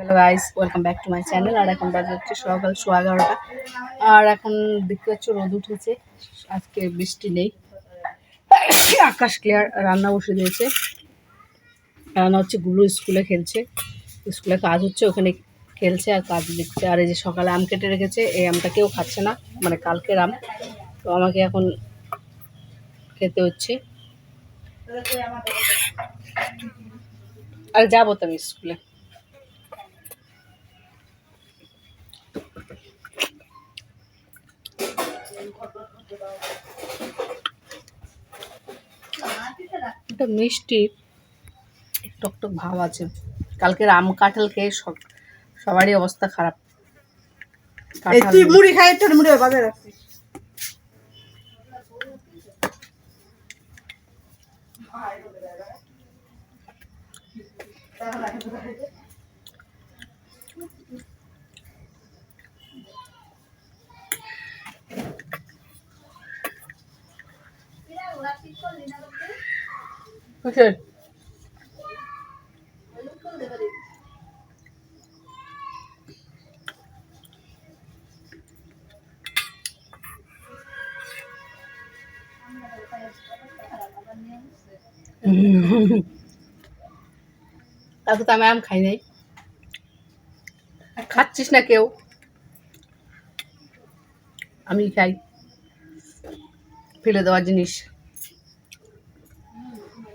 Hello guys welcome back to my channel আর এখন বাজে হচ্ছে সকাল সোয়া এগারোটা। আর এখন দেখতে পাচ্ছ রোদ উঠেছে। আজকে বৃষ্টি নেই। আকাশ ক্লিয়ার রান্না বসে দিয়েছে। রান্না হচ্ছে গুলো স্কুলে খেলছে। স্কুলে কাজ হচ্ছে, ওখানে খেলছে আর কাজ দেখছে। আর এই যে সকালে আম কেটে রেখেছে, এই আমটা কেউ খাচ্ছে না। মানে কালকের আম। তো আমাকে এখন খেতে হচ্ছে। আর যাব তো আমি স্কুলে। একটা মিষ্টি টক টক ভাব আছে। কালকে আম কাঁঠাল খেয়ে সব সবারই অবস্থা খারাপ। তুই মুড়ি খাই তোর মুড়ি বাজার রাখছিস কিসের? কালকে তো আমি আম খাই নাই। খাচ্ছিস না কেউ? আমি খাই। ফেলে দেওয়ার জিনিস।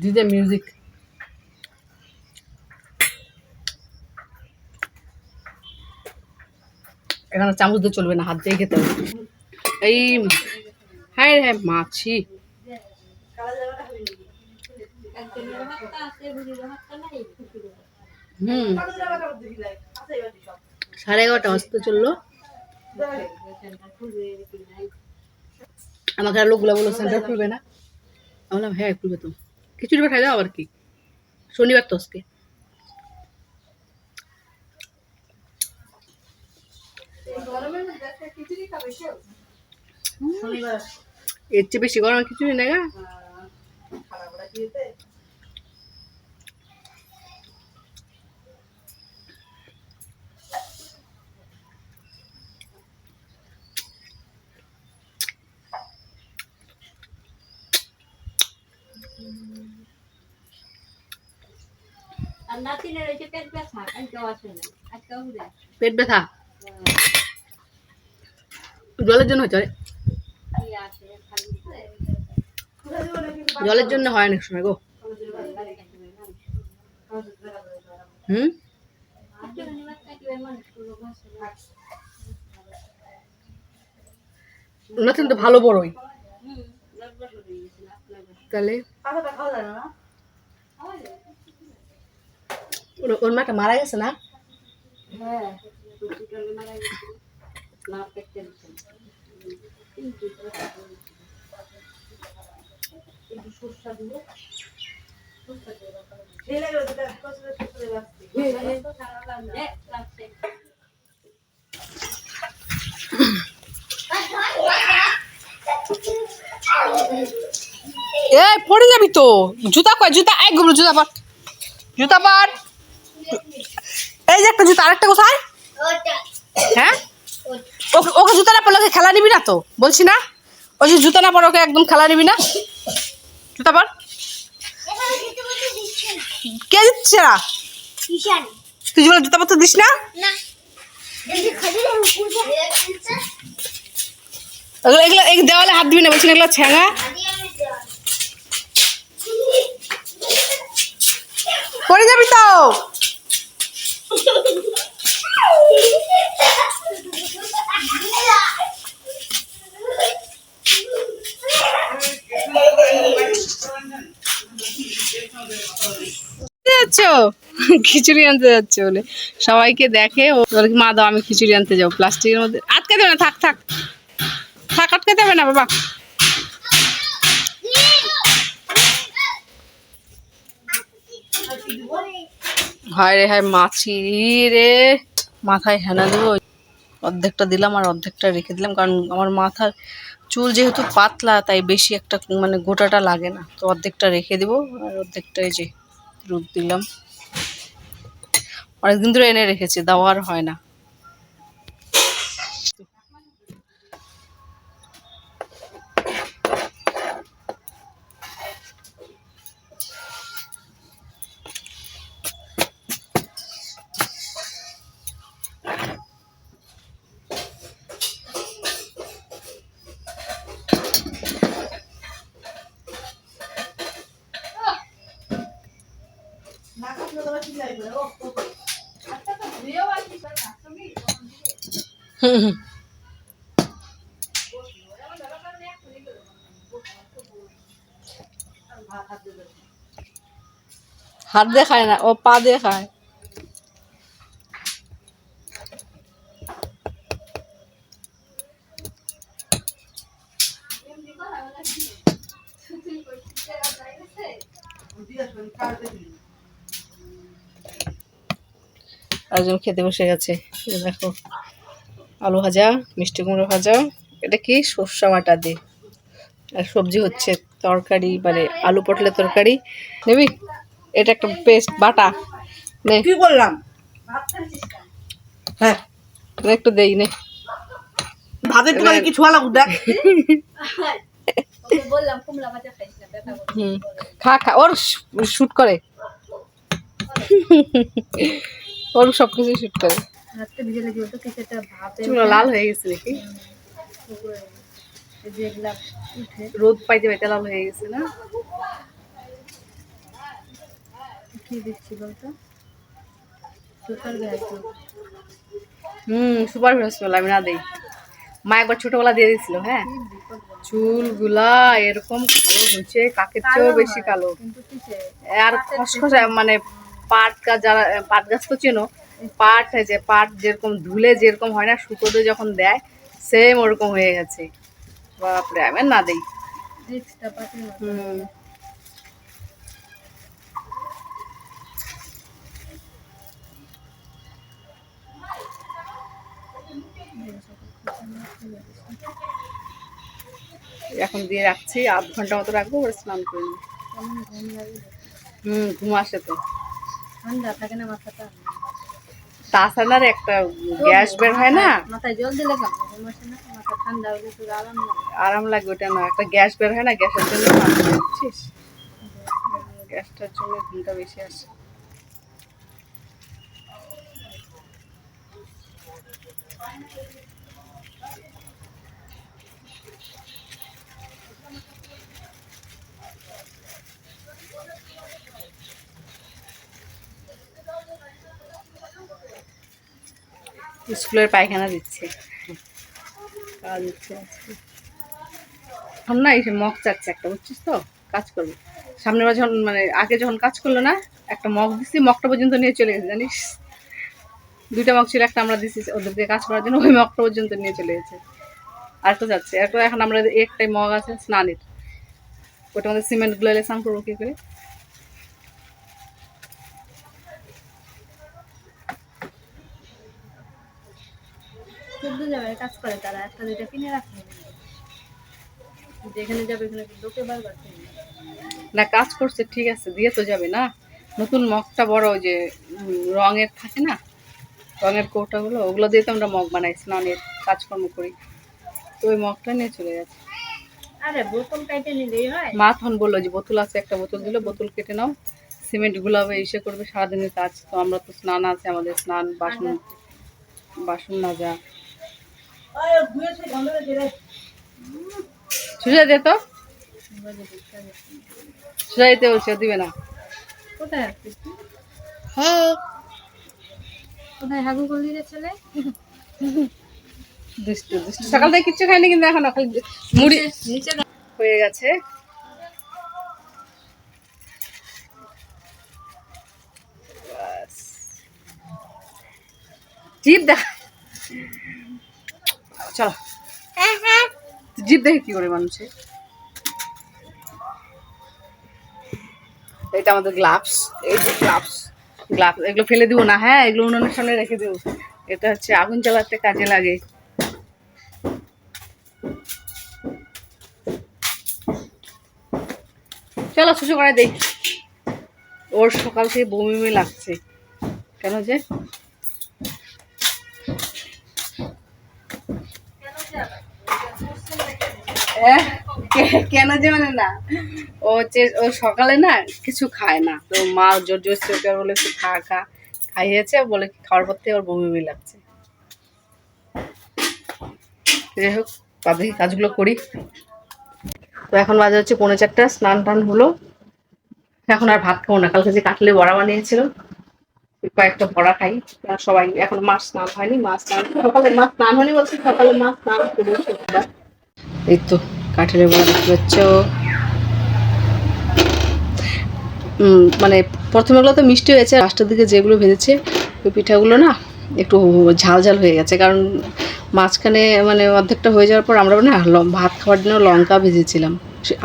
ডিজে মিউজিক এখানে চামচ দিয়ে চলবে না, হাত দিয়ে খেতে হবে। এই হ্যাঁ হ্যাঁ মাছি। হুম। সাড়ে এগারোটা বাজতে চলল। আমাকে আর লোকগুলো বলল সেন্টার খুলবে না? আমি বললাম হ্যাঁ খুলবে তো। খিচুড়ি পাঠাই দাও আবার কি? শনিবার তো আজকে। এর চেয়ে বেশি গরম খিচুড়ি নেই গা। নাতিনের পেট ব্যথা আজকেও আসে না আজকেও পেট ব্যথা? জলের জন্য খালি জলের জন্য হয় অনেক সময় গো। হুম? নতুন তো ভালো বড়ই। তাহলে পাতাটা খাওয়া যায় না খাওয়া যায়? ওর- ওর মাটা মারা গেছে না? হ্যাঁ মারা গেছে। না পেটে দিচ্ছে কিন্তু একটু সরষা দিয়ে ঢেলে গেলে দুটা কচুরে কচুরে রাখছি খারাপ লাগছে লাগছে এ পড়ে যাবি তো। জুতা কয়? জুতা একগুলো জুতা পর। জুতা পর। এই যে একটা জুতা আরেকটা কোথায়? হ্যাঁ? ওকে ওকে জুতা না পরলে ওকে খেলা নিবি না তো? বলছি না? ওই যে জুতা না পর ওকে একদম খেলা নিবি না? জুতা পর। কে দিচ্ছে না? তুই বলে জুতা পত্র দিস না? এগুলো এগুলো এই দেওয়ালে হাত দিবি না বলছি না এগুলো ছ্যাঙা পড়ে যাবি তো। খিচুড়ি আনতে যাচ্ছে বলে। সবাইকে দেখে মা, দাও, আমি খিচুড়ি আনতে যাব প্লাস্টিকের মধ্যে। আটকে দেবে না, থাক থাক। থাক, আটকে দেবে না, বাবা। হায় রে, হায় মাছি রে। মাথায় হেনা দেবো। অর্ধেকটা দিলাম আর অর্ধেকটা রেখে দিলাম, কারণ আমার মাথার চুল যেহেতু পাতলা, তাই বেশি একটা মানে গোটাটা লাগে না। তো অর্ধেকটা রেখে দেবো, আর অর্ধেকটা এই যে রূপ দিলাম। অনেকদিন ধরে এনে রেখেছি, দেওয়ার হয় না। হাত দিয়ে খায় না ও পা দিয়ে খায়। জিজ্ঞাসা করি কাটতে দিলি আরেকজন খেতে বসে গেছে। দেখো আলু ভাজা মিষ্টি কুমড়ো ভাজা। এটা কি? সর্ষা বাটা দিয়ে। আর সবজি হচ্ছে তরকারি মানে আলু পটলের তরকারি। নেবি? এটা একটা পেস্ট বাটা। নে। কি বললাম? হ্যাঁ। একটু দেই নে। ভাতের তো কি ছোয়া লাগুক দেখ। খা খা ওর শুট করে। ওর সব কিছু শুট করে ভিজে লেগে চুলো লাল হয়ে গেছে নাকি? রোদ পাইতে পাইতে লাল হয়ে গেছে না? কি দিচ্ছি বলতো? সুপার ভ্যাজ। হুম সুপার আমি না দেই। মা একবার ছোটবেলা দিয়ে দিয়েছিল হ্যাঁ? চুলগুলা এরকম কালো হয়েছে কাকের চেয়েও বেশি কালো। আর খসখসে মানে পাট গাছ যারা পাট গাছ তো চেনো পাট যে পাট যেরকম ধুলে যেরকম হয় না সুতোতে যখন দেয় সেম ওরকম হয়ে গেছে। বাপরে আমি না দেই। হুম। এখন দিয়ে রাখছি আধ ঘণ্টা মতো রাখব ওরা স্নান করে হুম ঘুম আসে তো ঠান্ডা থাকে না মাথাটা তাছাড়ার একটা গ্যাস বের হয় না? আরাম লাগে। আরাম লাগবে ওটা না। একটা গ্যাস বের হয় না গ্যাসের জন্য গ্যাসটার জন্য ঘুমটা বেশি আসে। স্কুলের পায়খানা দিচ্ছে। কাজ এখন না এই মগ চাচ্ছে একটা, বুঝছিস তো? কাজ করবে। সামনের বার যখন মানে আগে যখন কাজ করল না, একটা মগ দিছি, মগটা পর্যন্ত নিয়ে চলে গেছে, জানিস? দুইটা মগ ছিল, একটা আমরা দিছি ওদেরকে কাজ করার জন্য, ওই মগটা পর্যন্ত নিয়ে চলে গেছে। আর তো যাচ্ছে। আর তো এখন আমরা একটাই মগ আছে, স্নানের। ওটা আমাদের সিমেন্টগুলো স্নান করব কি করে? চোদ্দ জায়গায় কাজ করে তারা একটা দুইটা কিনে রাখে। যেখানে যাবে ওখানে লোকে বারবার না কাজ করছে ঠিক আছে দিয়ে তো যাবে না। নতুন মগটা বড় ওই যে রঙের থাকে না রঙের কৌটাগুলো ওগুলো দিয়ে তো আমরা মগ বানাই স্নানের কাজকর্ম করি। তো ওই মগটা নিয়ে চলে যাচ্ছে আরে বোতল কাইটে নিলেই হয়। মা তখন বলল যে বোতল আছে একটা বোতল দিল বোতল কেটে নাও। সিমেন্ট গুলাবে ইসে করবে সারাদিনের কাজ। তো আমরা তো স্নান আছে আমাদের স্নান বাসন বাসন না মাজা সুজা দে তো? দিতে হবে। সুজা দিতে বলছে দিবে না। কোথায় হ্যাঁ। কোথায় হাগু করলি রে ছেলে? দুষ্টু দুষ্টু। সকাল থেকে কিচ্ছু খাইনি কিন্তু এখন খালি মুড়ি নিচে হয়ে গেছে। দেখা। চলো। জিপ দেখে কি করে মানুষে এটা আমাদের গ্লাভস এই যে গ্লাভস গ্লাভস এগুলো ফেলে দিব না হ্যাঁ এগুলো উনুনের সামনে রেখে দেবো। এটা হচ্ছে আগুন জ্বালাতে কাজে লাগে। চলো শুশু করে দেই ওর সকাল থেকে বমি বমি লাগছে। কেন যে? কেন যে মানে না। ও হচ্ছে, ও সকালে না কিছু খায় না। তো মা জোর জোর বলে, একটু খা খা। খাইয়েছে বলে, খাওয়ার পর থেকে ওর বমি বমি লাগছে। যাই হোক তাদের কাজগুলো করি। তো এখন বাজে হচ্ছে পৌনে চারটা, স্নান টান হলো। এখন আর ভাত খাব না। কালকে যে কাটলে বড়া বানিয়েছিল কয়েকটা বড়া খাই। সবাই, এখন মাছ স্নান হয়নি মাছ স্নান সকালে মাছ স্নান হয়নি বলছি, সকালে মাছ স্নান করে। এই তো কাঠের বড়া দেখতে পাচ্ছ। মানে প্রথমেগুলো তো মিষ্টি হয়েছে লাস্টের দিকে যেগুলো ভেজেছে, ওই পিঠাগুলো না একটু ঝাল ঝাল হয়ে গেছে। কারণ মাঝখানে মানে অর্ধেকটা হয়ে যাওয়ার পর আমরা না ভাত খাওয়ার জন্য লঙ্কা ভেজেছিলাম।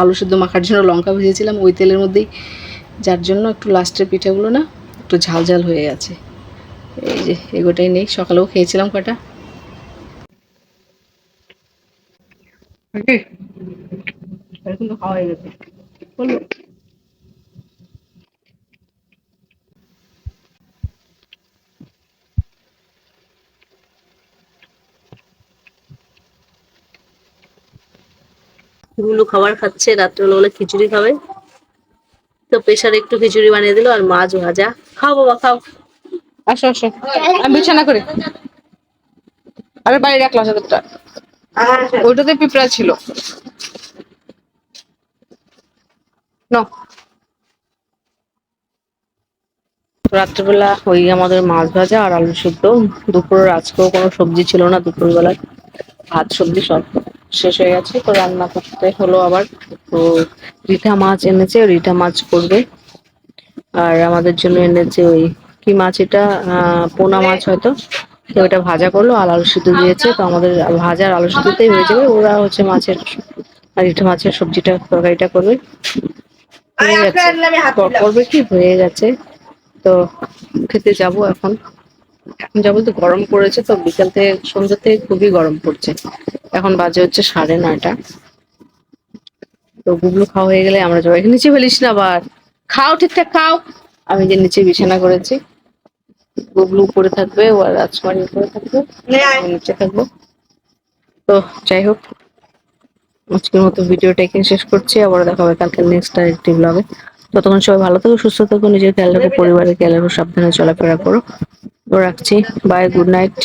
আলু সিদ্ধ মাখার জন্য লঙ্কা ভেজেছিলাম ওই তেলের মধ্যেই। যার জন্য একটু লাস্টের পিঠাগুলো না একটু ঝাল ঝাল হয়ে গেছে। এই যে, এগোটাই নেই, সকালেও খেয়েছিলাম কটা। এরকম তো খাওয়া হয়ে গেছে। বলব গুলু খাবার খাচ্ছে রাত্রেবেলা বলে খিচুড়ি খাবে। তো প্রেশারে একটু খিচুড়ি বানিয়ে দিল আর মাছ ভাজা। খাও বাবা খাও। আসো আসো। আমি বিছানা করি। আরে বাড়ি রাখলাম চাদরটা ওইটাতে পিঁপড়া ছিল। রাত্রেবেলা ওই আমাদের মাছ ভাজা আর আলু সিদ্ধ। দুপুরের আজকেও কোনো সবজি ছিল না দুপুরবেলায়। ভাত সবজি সব শেষ হয়ে গেছে। তো রান্না করতে হলো আবার তো রিঠা মাছ এনেছে রিঠা মাছ করবে। আর আমাদের জন্য এনেছে ওই কি মাছ এটা? আহ, পোনা মাছ হয়তো। তো ওটা ভাজা করল আর আলু সিদ্ধ দিয়েছে। তো আমাদের ভাজা আর আলু সিদ্ধতেই হয়ে যাবে। ওরা হচ্ছে মাছের আর একটু মাছের সবজিটা তরকারিটা করবে। হয়ে গেছে। করবে কি? হয়ে গেছে। তো খেতে যাব এখন। এখন যাব তো গরম পড়েছে তো বিকাল থেকে সন্ধ্যা থেকে খুবই গরম পড়ছে। এখন বাজে হচ্ছে সাড়ে নয়টা। তো গুগলু খাওয়া হয়ে গেলে আমরা যাব। নিচে ফেলিস না আবার। খাও ঠিকঠাক খাও। আমি যে নিচে বিছানা করেছি। গুগলু উপরে থাকবে ও আর রাজকুমারী উপরে থাকবে। নিচে থাকব। তো যাই হোক আজকের মতো ভিডিওটা এখানে শেষ করছি। আবার দেখা হবে কালকে নেক্সট আরেকটি ব্লগে ততক্ষণ সবাই ভালো থাকো সুস্থ থাকো নিজের খেয়াল রাখো পরিবারের খেয়াল রাখো সাবধানে চলাফেরা করো। তো রাখছি। Bye good night